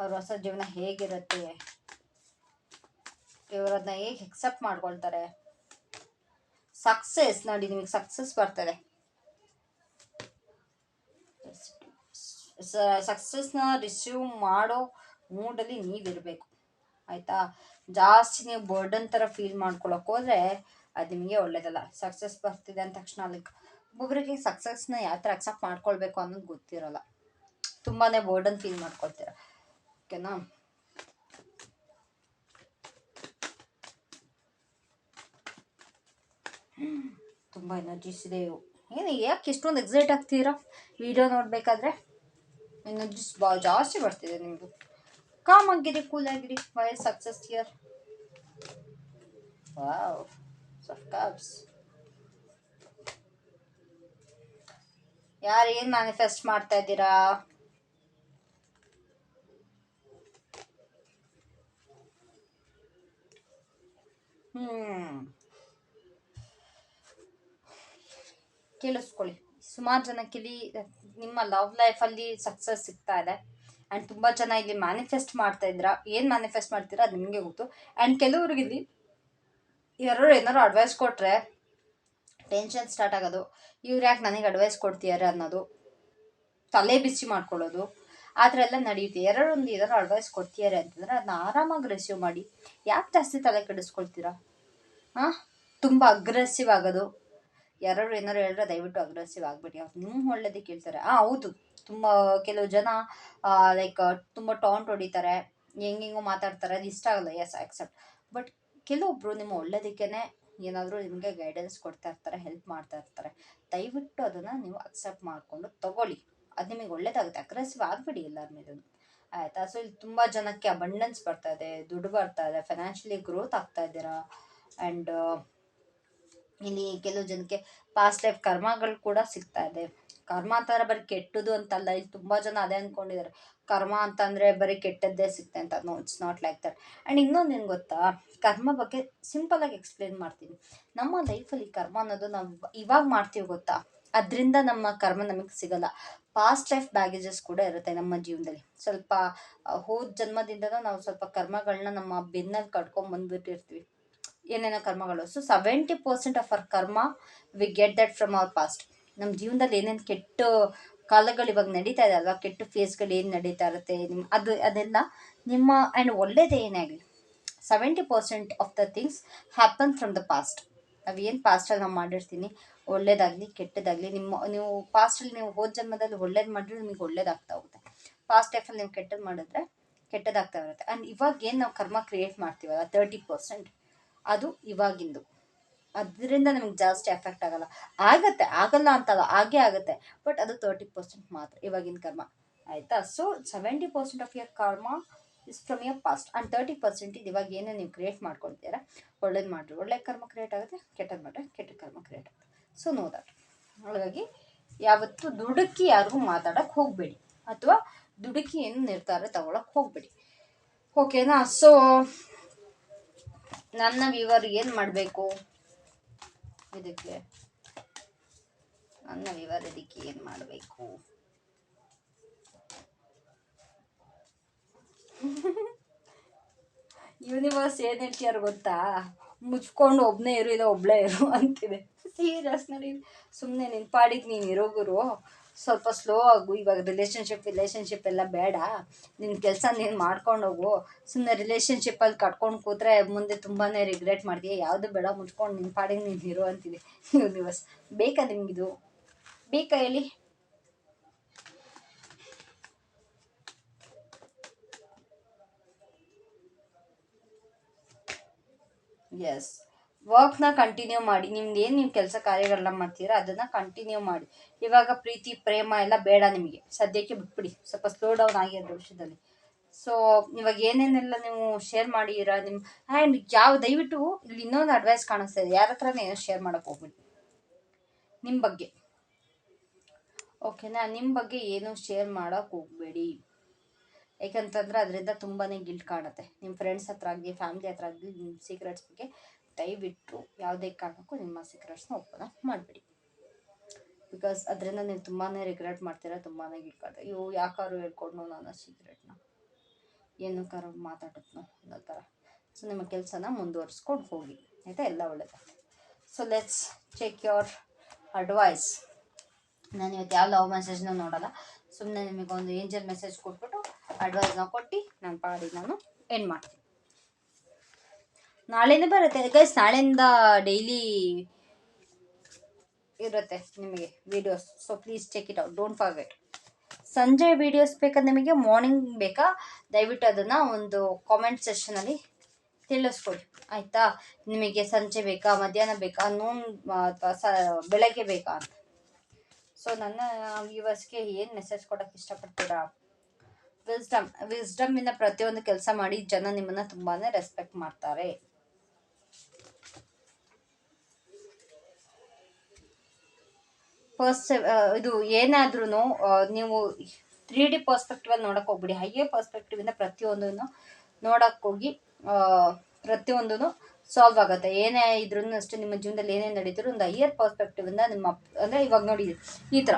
ಅವ್ರ ಹೊಸ ಜೀವನ ಹೇಗಿರುತ್ತೆ? ಇವರನ್ನ ಹೇಗೆ ಎಕ್ಸೆಪ್ಟ್ ಮಾಡ್ಕೊಳ್ತಾರೆ? ಸಕ್ಸಸ್ ನೋಡಿ ನಿಮಗೆ ಸಕ್ಸಸ್ ಬರ್ತದೆ. ಸಕ್ಸಸ್ನ ರಿಸೀವ್ ಮಾಡೋ ಮೂಡಲ್ಲಿ ನೀವಿರಬೇಕು. ಆಯಿತಾ? ಜಾಸ್ತಿ ನೀವು ಬರ್ಡನ್ ಥರ ಫೀಲ್ ಮಾಡ್ಕೊಳಕ್ಕೆ ಹೋದ್ರೆ ಅದು ನಿಮಗೆ ಒಳ್ಳೇದಲ್ಲ. ಸಕ್ಸಸ್ ಬರ್ತಿದೆ ಅಂದ ತಕ್ಷಣ ಲೈಕ್ ಒಬ್ಬೊಬ್ಬರಿಗೆ ಸಕ್ಸಸ್ನ ಯಾವ ಥರ ಅಕ್ಸೆಪ್ಟ್ ಮಾಡ್ಕೊಳ್ಬೇಕು ಅನ್ನೋದು ಗೊತ್ತಿರೋಲ್ಲ. ತುಂಬಾ ಬರ್ಡನ್ ಫೀಲ್ ಮಾಡ್ಕೊಳ್ತೀರ. ಓಕೆನಾ ತುಂಬ ಎನರ್ಜೀಸ್ ಇದೆ ಇವು. ಏನು ಯಾಕೆ ಇಷ್ಟೊಂದು ಎಕ್ಸೈಟ್ ಆಗ್ತೀರಾ? ವಿಡಿಯೋ ನೋಡಬೇಕಾದ್ರೆ? ಎನರ್ಜೀಸ್ ಬಾ ಜಾಸ್ತಿ ಬರ್ತಿದೆ ನಿಮ್ಮದು ಕಾಮ್ ಆಗಿರಿ ಕೂಲ್ ಆಗಿರಿ. Why success year wow cups ಯಾರು ಏನು ಮ್ಯಾನಿಫೆಸ್ಟ್ ಮಾಡ್ತಾ ಇದ್ದೀರಾ? ಕೇಳಿಸ್ಕೊಳ್ಳಿ. ಸುಮಾರು ಜನಕ್ಕೆ ಇಲ್ಲಿ ನಿಮ್ಮ ಲವ್ ಲೈಫಲ್ಲಿ ಸಕ್ಸಸ್ ಸಿಗ್ತಾ ಇದೆ. ಆ್ಯಂಡ್ ತುಂಬ ಜನ ಇಲ್ಲಿ ಮ್ಯಾನಿಫೆಸ್ಟ್ ಮಾಡ್ತಾ ಇದ್ದೀರಾ ಏನು ಮ್ಯಾನಿಫೆಸ್ಟ್ ಮಾಡ್ತೀರಾ ಅದು ನಿಮಗೆ ಗೊತ್ತು. ಆ್ಯಂಡ್ ಕೆಲವ್ರಿಗೆ ಇಲ್ಲಿ ಯಾರೋ ಏನಾರು ಅಡ್ವೈಸ್ ಕೊಟ್ಟರೆ ಟೆನ್ಷನ್ ಸ್ಟಾರ್ಟ್ ಆಗೋದು. ಇವ್ರು ಯಾಕೆ ನನಗೆ ಅಡ್ವೈಸ್ ಕೊಡ್ತೀಯಾರೆ ಅನ್ನೋದು. ತಲೆ ಬಿಸಿ ಮಾಡ್ಕೊಳ್ಳೋದು. ಆ ಥರ ಎಲ್ಲ ನಡೆಯುತ್ತೆ. ಯಾರೊಂದು ಏನಾರು ಅಡ್ವೈಸ್ ಕೊಡ್ತೀಯಾರೆ ಅಂತಂದರೆ ಅದನ್ನ ಆರಾಮಾಗಿ ರಿಸೀವ್ ಮಾಡಿ. ಯಾಕೆ ಜಾಸ್ತಿ ತಲೆ ಕೆಡಿಸ್ಕೊಳ್ತೀರಾ? ಹಾಂ ತುಂಬ ಅಗ್ರೆಸಿವ್ ಆಗೋದು. ಯಾರು ಏನಾರು ಹೇಳಿದ್ರೆ ದಯವಿಟ್ಟು ಅಗ್ರೆಸಿವ್ ಆಗಬೇಡಿ. ಅವ್ರು ನಿಮ್ಮ ಒಳ್ಳೇದಕ್ಕೆ ಹೇಳ್ತಾರೆ ಹಾಂ ಹೌದು. ತುಂಬ ಕೆಲವು ಜನ ಲೈಕ್ ತುಂಬ ಟಾಂಟ್ ಹೊಡಿತಾರೆ. ಹೆಂಗೆಂಗೋ ಮಾತಾಡ್ತಾರೆ. ಅದು ಇಷ್ಟ ಆಗಲ್ಲ. ಎಸ್ ಆಕ್ಸೆಪ್ಟ್ ಬಟ್ ಕೆಲವೊಬ್ಬರು ನಿಮ್ಮ ಒಳ್ಳೇದಕ್ಕೇ ಏನಾದರೂ ನಿಮಗೆ ಗೈಡೆನ್ಸ್ ಕೊಡ್ತಾ ಇರ್ತಾರೆ ಹೆಲ್ಪ್ ಮಾಡ್ತಾ ಇರ್ತಾರೆ. ದಯವಿಟ್ಟು ಅದನ್ನು ನೀವು ಅಕ್ಸೆಪ್ಟ್ ಮಾಡಿಕೊಂಡು ತಗೊಳ್ಳಿ. ಅದು ನಿಮಗೆ ಒಳ್ಳೇದಾಗುತ್ತೆ. ಅಗ್ರೆಸಿವ್ ಆಗಬೇಡಿ ಎಲ್ಲರ ಮೇಲೂ. ಆಯಿತಾ? ಸೊ ಇಲ್ಲಿ ತುಂಬ ಜನಕ್ಕೆ ಅಬಂಡೆನ್ಸ್ ಬರ್ತಾ ಇದೆ, ದುಡ್ಡು ಬರ್ತಾ ಇದೆ ಫೈನಾನ್ಷಿಯಲಿ ಗ್ರೋತ್ ಆಗ್ತಾ ಇದ್ದೀರಾ? ಆ್ಯಂಡ್ ಇಲ್ಲಿ ಕೆಲವು ಜನಕ್ಕೆ ಪಾಸ್ಟ್ ಲೈಫ್ ಕರ್ಮಗಳು ಕೂಡ ಸಿಗ್ತಾ ಇದೆ. ಕರ್ಮ ಅಂತಂದ್ರೆ ಬರೀ ಕೆಟ್ಟದು ಅಂತಲ್ಲ, ಇಲ್ಲಿ ತುಂಬ ಜನ ಅದೇ ಅಂದ್ಕೊಂಡಿದ್ದಾರೆ ಕರ್ಮ ಅಂತಂದರೆ ಬರೀ ಕೆಟ್ಟದ್ದೇ ಸಿಗ್ತೆ ಅಂತ. No it's not like that and ಇನ್ನೊಂದು ಏನು ಗೊತ್ತಾ? ಕರ್ಮ ಬಗ್ಗೆ ಸಿಂಪಲಾಗಿ ಎಕ್ಸ್ಪ್ಲೇನ್ ಮಾಡ್ತೀನಿ. ನಮ್ಮ ಲೈಫಲ್ಲಿ ಕರ್ಮ ಅನ್ನೋದು ನಾವು ಇವಾಗ ಮಾಡ್ತೀವಿ ಗೊತ್ತಾ? ಅದರಿಂದ ನಮ್ಮ ಕರ್ಮ ನಮಗೆ ಸಿಗಲ್ಲ. ಪಾಸ್ಟ್ ಲೈಫ್ ಬ್ಯಾಗೇಜಸ್ ಕೂಡ ಇರುತ್ತೆ ನಮ್ಮ ಜೀವನದಲ್ಲಿ. ಸ್ವಲ್ಪ ಹೋದ ಜನ್ಮದಿಂದನೂ ನಾವು ಸ್ವಲ್ಪ ಕರ್ಮಗಳನ್ನ ನಮ್ಮ ಬೆನ್ನಲ್ಲಿ ಕಟ್ಕೊಂಡ್ ಬಂದ್ಬಿಟ್ಟಿರ್ತೀವಿ. ಏನೇನೋ ಕರ್ಮಗಳು. So seventy percent of our karma we get that from our past ನಮ್ಮ ಜೀವನದಲ್ಲಿ ಏನೇನು ಕೆಟ್ಟ ಕಾಲಗಳು ಇವಾಗ ನಡೀತಾ ಇದೆ ಅಲ್ವಾ? ಕೆಟ್ಟ ಫೇಸ್ಗಳು ಏನು ನಡೀತಾ ಇರುತ್ತೆ? ನಿಮ್ಮ ಅದು, ಅದೆಲ್ಲ ನಿಮ್ಮ ಆ್ಯಂಡ್ ಒಳ್ಳೇದೇ ಏನೇ ಆಗಲಿ. Seventy percent of the things happen from the past ನಾವು ಏನು ಪಾಸ್ಟಲ್ಲಿ ನಾವು ಮಾಡಿರ್ತೀನಿ? ಒಳ್ಳೇದಾಗಲಿ, ಕೆಟ್ಟದಾಗಲಿ, ನಿಮ್ಮ, ನೀವು ಪಾಸ್ಟಲ್ಲಿ ನೀವು ಹೋದ ಜನ್ಮದಲ್ಲಿ ಒಳ್ಳೇದು ಮಾಡಿದ್ರೆ ನಿಮಗೆ ಒಳ್ಳೇದಾಗ್ತಾ ಹೋಗುತ್ತೆ. ಪಾಸ್ಟ್ ಲೈಫಲ್ಲಿ ನೀವು ಕೆಟ್ಟದ್ದು ಮಾಡಿದ್ರೆ ಕೆಟ್ಟದಾಗ್ತಾ ಇರುತ್ತೆ. ಆ್ಯಂಡ್ ಇವಾಗ ಏನು ನಾವು ಕರ್ಮ ಕ್ರಿಯೇಟ್ ಮಾಡ್ತೀವಲ್ಲ ತರ್ಟಿ ಪರ್ಸೆಂಟ್ ಅದು ಇವಾಗಿಂದು. ಅದರಿಂದ ನಮಗೆ ಜಾಸ್ತಿ ಎಫೆಕ್ಟ್ ಆಗಲ್ಲ. ಆಗತ್ತೆ, ಆಗಲ್ಲ ಅಂತಲ್ಲ, ಆಗೇ ಆಗುತ್ತೆ. ಬಟ್ ಅದು ತರ್ಟಿ ಪರ್ಸೆಂಟ್ ಮಾತ್ರ ಇವಾಗಿನ ಕರ್ಮ. ಆಯಿತಾ? So seventy percent of your karma is from your past and thirty percent ಇದು ಇವಾಗ ಏನೇ ನೀವು ಕ್ರಿಯೇಟ್ ಮಾಡ್ಕೊಳ್ತೀರಾ? ಒಳ್ಳೇದು ಮಾಡಿರಿ. ಒಳ್ಳೆ ಕರ್ಮ ಕ್ರಿಯೇಟ್ ಆಗುತ್ತೆ ಕೆಟ್ಟದ್ದು ಮಾಡಿದ್ರೆ ಕೆಟ್ಟ ಕರ್ಮ ಕ್ರಿಯೇಟ್ ಆಗುತ್ತೆ. So no that. ಹಾಗಾಗಿ ಯಾವತ್ತೂ ದುಡುಕಿ ಯಾರಿಗೂ ಮಾತಾಡಕ್ಕೆ ಹೋಗಬೇಡಿ. ಅಥವಾ ದುಡುಕಿ ಏನು ನಿರ್ಧಾರ ತಗೊಳಕ್ಕೆ ಹೋಗಬೇಡಿ. ಓಕೆನಾ ಸೊ ನನ್ನ ವಿವರ್ ಏನು ಮಾಡಬೇಕು? ಇದಕ್ಕೆ ನನ್ನ ವಿವರ ಇದಕ್ಕೆ ಏನು ಮಾಡಬೇಕು? ಯೂನಿವರ್ಸ್ *laughs* ಏನು ಹೇಳ್ತೀಯಾರು ಗೊತ್ತಾ? ಮುಚ್ಕೊಂಡು ಒಬ್ಬನೇ ಇರು, ಇಲ್ಲ ಒಬ್ಳೇ ಇರು ಅಂತಿದೆ. ಸೀರಿಯಸ್ ನೋಡಿ ಸುಮ್ಮನೆ ನಿನ್ನ ಪಾಡಿಗೆ ನೀನು ಇರೋ ಗುರು. ಸ್ವಲ್ಪ ಸ್ಲೋ ಆಗು. ಇವಾಗ ರಿಲೇಷನ್ಶಿಪ್ ರಿಲೇಷನ್ಶಿಪ್ ಎಲ್ಲ ಬೇಡ. ನಿನ್ನ ಕೆಲಸ ನೀನು ಮಾಡ್ಕೊಂಡೋಗು ಹೋಗು. ಸುಮ್ಮನೆ ರಿಲೇಷನ್ಶಿಪ್ಪಲ್ಲಿ ಕಟ್ಕೊಂಡು ಕೂತ್ರೆ ಮುಂದೆ ತುಂಬಾ ರಿಗ್ರೆಟ್ ಮಾಡ್ತೀಯ. ಯಾವುದು ಬೇಡ, ಮುಚ್ಕೊಂಡು ನಿನ್ನ ಪಾಡಿಗೆ ನೀನು ಇರು ಅಂತಿದೆ. *laughs* ಯೂನಿವರ್ಸ್ ಬೇಕಾ ನಿಮ್ಗಿದು? ಬೇಕಾ ಹೇಳಿ? ಎಸ್ ವರ್ಕ್ನ ಕಂಟಿನ್ಯೂ ಮಾಡಿ, ನಿಮ್ದು ಏನು ನೀವು ಕೆಲಸ ಕಾರ್ಯಗಳನ್ನ ಮಾಡ್ತೀರ, ಅದನ್ನು ಕಂಟಿನ್ಯೂ ಮಾಡಿ. ಇವಾಗ ಪ್ರೀತಿ, ಪ್ರೇಮ ಎಲ್ಲ ಬೇಡ ನಿಮಗೆ. ಸದ್ಯಕ್ಕೆ ಬಿಟ್ಬಿಡಿ. ಸ್ವಲ್ಪ ಸ್ಲೋ ಡೌನ್ ಆಗಿರೋದು ವಿಷಯದಲ್ಲಿ ಸೊ ಇವಾಗ ಏನೇನೆಲ್ಲ ನೀವು ಶೇರ್ ಮಾಡಿದ್ದೀರಾ ನಿಮ್ಮ ಆ್ಯಂಡ್ ಯಾವ, ದಯವಿಟ್ಟು ಇಲ್ಲಿ ಇನ್ನೊಂದು ಅಡ್ವೈಸ್ ಕಾಣಿಸ್ತಾ ಇದೆ. ಯಾರ ಹತ್ರನೇ ಏನೋ ಶೇರ್ ಮಾಡೋಕೆ ಹೋಗ್ಬಿಡಿ. ನಿಮ್ಮ ಬಗ್ಗೆ. ಓಕೆನಾ ನಿಮ್ಮ ಬಗ್ಗೆ ಏನೂ ಶೇರ್ ಮಾಡೋಕೆ ಹೋಗಬೇಡಿ. ಯಾಕಂತಂದ್ರೆ ಅದರಿಂದ ತುಂಬಾ ಗಿಲ್ಟ್ ಕಾಣುತ್ತೆ. ನಿಮ್ಮ ಫ್ರೆಂಡ್ಸ್ ಹತ್ರ ಆಗಲಿ ಫ್ಯಾಮಿಲಿ ಹತ್ರ ಆಗಲಿ ನಿಮ್ಮ ಸೀಕ್ರೆಟ್ಸ್ ಬಗ್ಗೆ ದಯವಿಟ್ಟು ಯಾವುದೇ ಕಾರಣಕ್ಕೂ ನಿಮ್ಮ ಸೀಕ್ರೆಟ್ಸ್ನ ಓಪನ್ ಮಾಡಬೇಡಿ. ಬಿಕಾಸ್ ಅದರಿಂದ ನೀವು ತುಂಬಾ ರಿಗ್ರೆಟ್ ಮಾಡ್ತೀರಾ ತುಂಬಾ ಗಿಲ್ಟ್ ಕಾಡುತ್ತೆ ಇವು ಯಾಕಾರು ಹೇಳ್ಕೊಡ್ನು ನಾನು ಸೀಕ್ರೆಟ್ನ ಏನಕ್ಕಾರು ಮಾತಾಡೋದ್ನೋ ಅನ್ನೋ ಥರ ಸೊ ನಿಮ್ಮ ಕೆಲಸನ ಮುಂದುವರಿಸ್ಕೊಂಡು ಹೋಗಿ. ಆಯಿತಾ? ಎಲ್ಲ ಒಳ್ಳೆಯದಾಗುತ್ತೆ so let's check your advice ನಾನು ಇವತ್ತು ಯಾವ ಲವ್ ಮೆಸೇಜ್ನೂ ನೋಡೋಲ್ಲ. ಸುಮ್ಮನೆ ನಿಮಗೆ ಒಂದು ಏಂಜಲ್ ಮೆಸೇಜ್ ಕೊಟ್ಬಿಟ್ಟು ಅಡ್ವೈಸ್ನ ಕೊಟ್ಟು ನನ್ನ ಪಾಡಿ ನಾನು ಎಂಡ್ ಮಾಡ್ತೀನಿ. ನಾಳೆನೇ ಬರುತ್ತೆ. ಗೈಸ್ ನಾಳೆಯಿಂದ ಡೈಲಿ ಇರುತ್ತೆ ನಿಮಗೆ videos so please check it out don't wait ಸಂಜೆ ವೀಡಿಯೋಸ್ ಬೇಕಾ ನಿಮಗೆ ಮಾರ್ನಿಂಗ್ ಬೇಕಾ? ದಯವಿಟ್ಟು ಅದನ್ನು ಒಂದು ಕಾಮೆಂಟ್ ಸೆಷನಲ್ಲಿ ತಿಳಿಸ್ಕೊಡಿ. ಆಯಿತಾ? ನಿಮಗೆ ಸಂಜೆ ಬೇಕಾ, ಮಧ್ಯಾಹ್ನ ಬೇಕಾ ನೂನ್ ಅಥವಾ ಸ, ಬೆಳಗ್ಗೆ ಬೇಕಾ ಅಂತ. ಸೊ ನನ್ನ ವ್ಯೂವರ್ಸ್ಗೆ ಏನು ಮೆಸೇಜ್ ಕೊಡೋಕ್ಕೆ ಇಷ್ಟಪಡ್ತೀರಾ? ವಿಸ್ಡಮ್ ವಿಸ್ಡಮ್ಮಿಂದ ಪ್ರತಿಯೊಂದು ಕೆಲಸ ಮಾಡಿ ಜನ ನಿಮ್ಮನ್ನ ತುಂಬಾ ರೆಸ್ಪೆಕ್ಟ್ ಮಾಡ್ತಾರೆ. ಫಸ್ಟ್ ಇದು ಏನಾದ್ರೂ ನೀವು ತ್ರೀ ಡಿ ಪರ್ಸ್ಪೆಕ್ಟಿವಲ್ಲಿ ನೋಡಕ್ ಹೋಗ್ಬಿಡಿ. ಹೈಯರ್ ಪರ್ಸ್ಪೆಕ್ಟಿವಿಂದ ಪ್ರತಿಯೊಂದನ್ನು ನೋಡಕ್ ಹೋಗಿ ಆ, ಪ್ರತಿಯೊಂದೂ ಸಾಲ್ವ್ ಆಗುತ್ತೆ. ಏನೇ ಇದ್ರೂ ಅಷ್ಟೇ ನಿಮ್ಮ ಜೀವನದಲ್ಲಿ ಏನೇ ನಡೀತಿದ್ರು ಒಂದು ಹೈಯರ್ ಪರ್ಸ್ಪೆಕ್ಟಿವ್ ಇಂದ ನಿಮ್ಮ ಅಂದರೆ ಇವಾಗ ನೋಡಿ ಈ ಥರ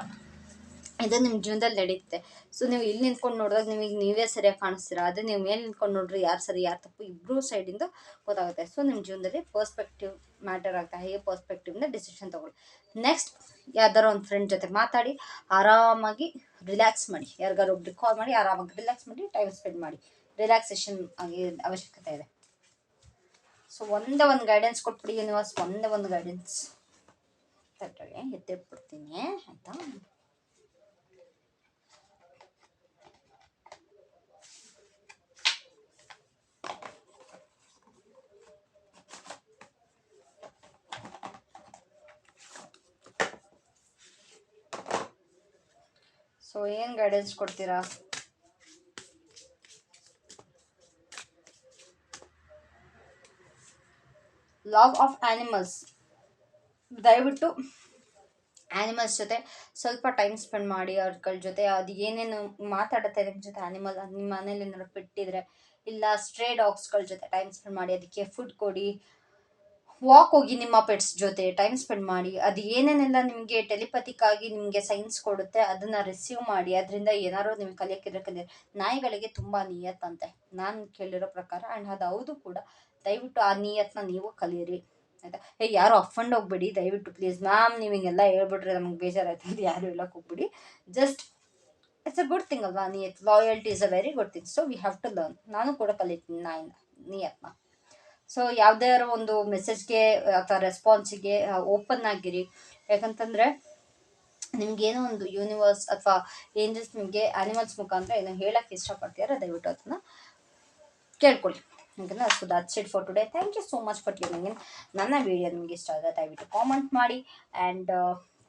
ಇದು ನಿಮ್ಮ ಜೀವನದಲ್ಲಿ ನಡೆಯುತ್ತೆ ಸೊ ನೀವು ಇಲ್ಲಿ ನಿಂತ್ಕೊಂಡು ನೋಡಿದಾಗ ನಿಮಗೆ ನೀವೇ ಸರಿಯಾಗಿ ಕಾಣಿಸ್ತೀರಾ? ಅದೇ ನೀವು ಮೇಲೆ ನಿಂತ್ಕೊಂಡು ನೋಡ್ರಿ ಯಾರು ಸರಿ, ಯಾರು ತಪ್ಪು ಇಬ್ಬರೂ ಸೈಡಿಂದ ಗೊತ್ತಾಗುತ್ತೆ. ಸೊ ನಿಮ್ಮ ಜೀವನದಲ್ಲಿ ಪರ್ಸ್ಪೆಕ್ಟಿವ್ ಮ್ಯಾಟರ್ ಆಗುತ್ತೆ. ಹೇಗೆ ಪರ್ಸ್ಪೆಕ್ಟಿವ್ನ ಡಿಸಿಷನ್ ತಗೊಳ್ಳಿ. ನೆಕ್ಸ್ಟ್ ಯಾವ್ದಾರ ಒಂದು ಫ್ರೆಂಡ್ ಜೊತೆ ಮಾತಾಡಿ, ಆರಾಮಾಗಿ ರಿಲ್ಯಾಕ್ಸ್ ಮಾಡಿ. ಯಾರಿಗಾರು ಒಬ್ರಿಗೆ ಕಾಲ್ ಮಾಡಿ, ಆರಾಮಾಗಿ ರಿಲ್ಯಾಕ್ಸ್ ಮಾಡಿ ಟೈಮ್ ಸ್ಪೆಂಡ್ ಮಾಡಿ. ರಿಲ್ಯಾಕ್ಸೇಷನ್ ಆಗಿ ಅವಶ್ಯಕತೆ ಇದೆ. ಸೊ ಒಂದೇ ಒಂದು ಗೈಡೆನ್ಸ್ ಕೊಟ್ಬಿಡಿ ಯೂನಿವರ್ಸ್ ಒಂದೇ ಒಂದು ಗೈಡೆನ್ಸ್ ತಟ್ಟೆ ಎತ್ತಿಟ್ಬಿಡ್ತೀನಿ ಆಯಿತಾ? ಸೊ ಏನು ಗೈಡೆನ್ಸ್ ಕೊಡ್ತೀರಾ? ಲವ್ ಆಫ್ ಆನಿಮಲ್ಸ್ ದಯವಿಟ್ಟು ಆ್ಯನಿಮಲ್ಸ್ ಜೊತೆ ಸ್ವಲ್ಪ ಟೈಮ್ ಸ್ಪೆಂಡ್ ಮಾಡಿ ಅವ್ರಗಳ ಜೊತೆ. ಅದು ಏನೇನು ಮಾತಾಡುತ್ತೆ ನಿಮ್ಮ ಜೊತೆ ಆ್ಯನಿಮಲ್ ನಿಮ್ಮ ಮನೇಲಿ ಏನಾದ್ರು ಪೆಟ್ಟಿದ್ರೆ ಇಲ್ಲ ಸ್ಟ್ರೇ ಡಾಗ್ಸ್ಗಳ ಜೊತೆ ಟೈಮ್ ಸ್ಪೆಂಡ್ ಮಾಡಿ ಅದಕ್ಕೆ ಫುಡ್ ಕೊಡಿ. ವಾಕ್ ಹೋಗಿ ನಿಮ್ಮ ಪೆಟ್ಸ್ ಜೊತೆ ಟೈಮ್ ಸ್ಪೆಂಡ್ ಮಾಡಿ, ಅದು ಏನೇನೆಲ್ಲ ನಿಮಗೆ ಟೆಲಿಪತಿಕ್ ಆಗಿ ನಿಮಗೆ ಸೈನ್ಸ್ ಕೊಡುತ್ತೆ ಅದನ್ನು ರಿಸೀವ್ ಮಾಡಿ, ಅದರಿಂದ ಏನಾದ್ರು ನಿಮ್ಗೆ ಕಲಿಯೋಕ್ಕಿದ್ರೆ ಕಲಿಯ, ನಾಯಿಗಳಿಗೆ ತುಂಬ ನಿಯತ್ತಂತೆ ನಾನು ಕೇಳಿರೋ ಪ್ರಕಾರ ಆ್ಯಂಡ್ ಅದು ಹೌದು ಕೂಡ. ದಯವಿಟ್ಟು ಆ ನಿಯತ್ನ ನೀವು ಕಲಿಯಿರಿ. ಆಯಿತಾ? ಏ, ಯಾರು ಅಫಂಡ್ ಹೋಗ್ಬೇಡಿ, ದಯವಿಟ್ಟು ಪ್ಲೀಸ್ ಮ್ಯಾಮ್ ನೀವು ಹಿಂಗೆಲ್ಲ ಹೇಳ್ಬಿಟ್ರೆ ನಮ್ಗೆ ಬೇಜಾರಾಯ್ತು. ಅಂತ ಯಾರು ಎಲ್ಲ ಹೋಗ್ಬಿಡಿ. Just it's a good thing ಅಲ್ವಾ? ನಿಯತ್ loyalty is a very good thing so we have to learn ನಾನು ಕೂಡ ಕಲಿತೀನಿ ನಾಯಿನ, ನಿಯತ್ನ. ಸೊ ಯಾವುದೇ ಒಂದು ಮೆಸೇಜ್ಗೆ ಅಥವಾ ರೆಸ್ಪಾನ್ಸಿಗೆ ಓಪನ್ ಆಗಿರಿ. ಯಾಕಂತಂದರೆ, ನಿಮ್ಗೇನೋ ಒಂದು ಯೂನಿವರ್ಸ್ ಅಥವಾ ಏಂಜಲ್ಸ್ ನಿಮಗೆ ಆ್ಯನಿಮಲ್ಸ್ ಮುಖಾಂತರ ಏನೋ ಹೇಳಕ್ಕೆ ಇಷ್ಟಪಡ್ತೀರ ದಯವಿಟ್ಟು ಅದನ್ನ ಕೇಳ್ಕೊಳ್ಳಿ. ಓಕೆನಾ so that's it for today thank you so much for tuning in ನನ್ನ ವೀಡಿಯೋ ನಿಮಗೆ ಇಷ್ಟ ಆದರೆ ದಯವಿಟ್ಟು ಕಾಮೆಂಟ್ ಮಾಡಿ. ಆ್ಯಂಡ್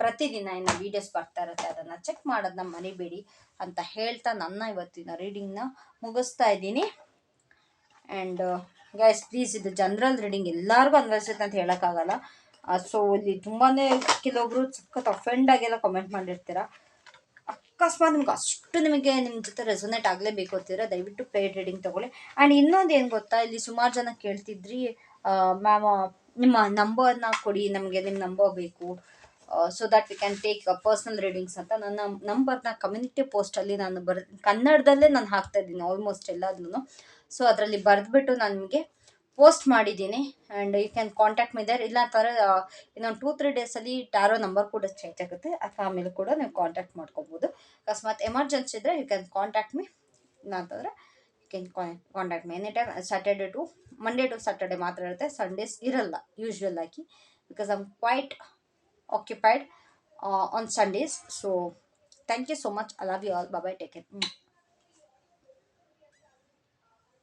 ಪ್ರತಿದಿನ ಏನು ವೀಡಿಯೋಸ್ ಬರ್ತಾ ಇರುತ್ತೆ, ಅದನ್ನು ಚೆಕ್ ಮಾಡೋದನ್ನ ಮರಿಬೇಡಿ ಅಂತ ಹೇಳ್ತಾ ನನ್ನ ಇವತ್ತಿನ ರೀಡಿಂಗ್ನ ಮುಗಿಸ್ತಾ ಇದ್ದೀನಿ. ಆ್ಯಂಡ್ ಗೈಸ್ ಪ್ಲೀಸ್ ಇದು ಜನರಲ್ ರೀಡಿಂಗ್ ಎಲ್ಲರಿಗೂ ಅನ್ವಯಿಸುತ್ತೆ ಅಂತ ಹೇಳೋಕ್ಕಾಗಲ್ಲ. ಸೊ ಇಲ್ಲಿ ತುಂಬಾ ಕೆಲವೊಬ್ರು ಸಖತ್ ಅಫೆಂಡ್ ಆಗೆಲ್ಲ ಕಮೆಂಟ್ ಮಾಡಿರ್ತೀರ. ಅಕಸ್ಮಾತ್ ನಿಮ್ಗೆ ಅಷ್ಟು ನಿಮಗೆ ನಿಮ್ಮ ಜೊತೆ ರೆಸೊನೇಟ್ ಆಗಲೇಬೇಕು ಅಂತೀರ ದಯವಿಟ್ಟು ಪೇಡ್ ರೀಡಿಂಗ್ ತೊಗೊಳ್ಳಿ. ಆ್ಯಂಡ್ ಇನ್ನೊಂದು ಏನು ಗೊತ್ತಾ, ಇಲ್ಲಿ ಸುಮಾರು ಜನ ಕೇಳ್ತಿದ್ರಿ ಮ್ಯಾಮ್ ನಿಮ್ಮ ನಂಬರ್ನ ಕೊಡಿ, ನಮಗೆ ನಿಮ್ಮ ನಂಬರ್ ಬೇಕು. So that we can take personal readings ಅಂತ ನನ್ನ, ನಂಬರ್ನ ಕಮ್ಯುನಿಟಿ ಪೋಸ್ಟಲ್ಲಿ ನಾನು ಬರ್, ಕನ್ನಡದಲ್ಲೇ ನಾನು ಹಾಕ್ತಾ ಇದ್ದೀನಿ ಆಲ್ಮೋಸ್ಟ್ ಎಲ್ಲದನ್ನು ಸೊ ಅದರಲ್ಲಿ ಬರೆದ್ಬಿಟ್ಟು ನನಗೆ ಪೋಸ್ಟ್ ಮಾಡಿದ್ದೀನಿ and you can contact me there ಇಲ್ಲ ಥರ ಇನ್ನೊಂದು ಟೂ ತ್ರೀ ಡೇಸಲ್ಲಿ ಟ್ಯಾರೋ ನಂಬರ್ ಕೂಡ ಚೇಂಜ್ ಆಗುತ್ತೆ. ಅಥವಾ ಆಮೇಲೆ ಕೂಡ ನೀವು ಕಾಂಟ್ಯಾಕ್ಟ್ ಮಾಡ್ಕೋಬೋದು. ಅಕಸ್ಮಾತ್ ಎಮರ್ಜೆನ್ಸಿ ಇದ್ದರೆ ಯು ಕ್ಯಾನ್ ಕಾಂಟ್ಯಾಕ್ಟ್ ಮಿ ಇಲ್ಲ ಅಂತಂದರೆ you can contact me any time Saturday to Monday to Saturday ಮಾತ್ರ ಇರುತ್ತೆ. ಸಂಡೇಸ್ ಇರಲ್ಲ ಯೂಶ್ವಲ್ ಆಗಿ. Because I'm quite occupied uh, on Sundays. So, thank you so much. I love you all. Bye bye. Take care. Mm.